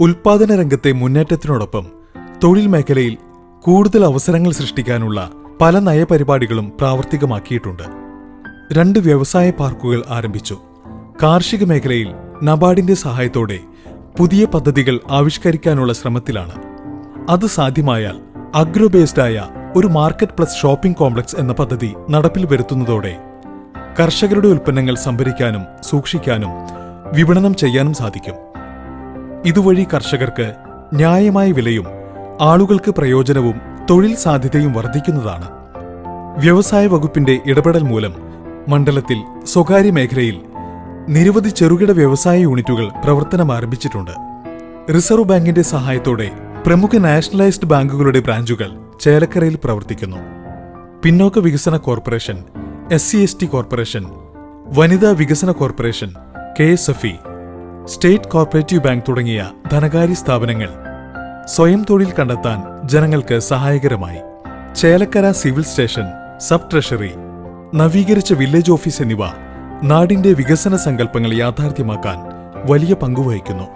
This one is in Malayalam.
ഉൽപാദന രംഗത്തെ മുന്നേറ്റത്തിനോടൊപ്പം തൊഴിൽ മേഖലയിൽ കൂടുതൽ അവസരങ്ങൾ സൃഷ്ടിക്കാനുള്ള പല നയപരിപാടികളും പ്രാവർത്തികമാക്കിയിട്ടുണ്ട്. രണ്ട് വ്യവസായ പാർക്കുകൾ ആരംഭിച്ചു. കാർഷിക മേഖലയിൽ നബാർഡിന്റെ സഹായത്തോടെ പുതിയ പദ്ധതികൾ ആവിഷ്കരിക്കാനുള്ള ശ്രമത്തിലാണ്. അത് സാധ്യമായാൽ അഗ്രോ ബേസ്ഡായ ഒരു മാർക്കറ്റ് പ്ലസ് ഷോപ്പിംഗ് കോംപ്ലക്സ് എന്ന പദ്ധതി നടപ്പിൽ വരുത്തുന്നതോടെ കർഷകരുടെ ഉൽപ്പന്നങ്ങൾ സംഭരിക്കാനും സൂക്ഷിക്കാനും വിപണനം ചെയ്യാനും സാധിക്കും. ഇതുവഴി കർഷകർക്ക് ന്യായമായ വിലയും ആളുകൾക്ക് പ്രയോജനവും തൊഴിൽ സാധ്യതയും വർദ്ധിക്കുന്നതാണ്. വ്യവസായ വകുപ്പിന്റെ ഇടപെടൽ മൂലം മണ്ഡലത്തിൽ സ്വകാര്യ മേഖലയിൽ നിരവധി ചെറുകിട വ്യവസായ യൂണിറ്റുകൾ പ്രവർത്തനം ആരംഭിച്ചിട്ടുണ്ട്. റിസർവ് ബാങ്കിന്റെ സഹായത്തോടെ പ്രമുഖ നാഷണലൈസ്ഡ് ബാങ്കുകളുടെ ബ്രാഞ്ചുകൾ ചേലക്കരയിൽ പ്രവർത്തിക്കുന്നു. പിന്നോക്ക വികസന corporation S C S T corporation വനിതാ വികസന corporation K S F E state cooperative bank തുടങ്ങിയ ധനകാര്യ സ്ഥാപനങ്ങൾ സ്വയം തൊഴിൽ കണ്ടെത്താൻ ജനങ്ങൾക്ക് സഹായകരമായി. Chelakkara civil station sub treasury നവീകരിച്ച വില്ലേജ് ഓഫീസ് എന്നിവ നാടിന്റെ വികസന സങ്കല്പങ്ങൾ യാഥാർത്ഥ്യമാക്കാൻ വലിയ പങ്കുവഹിക്കുന്നു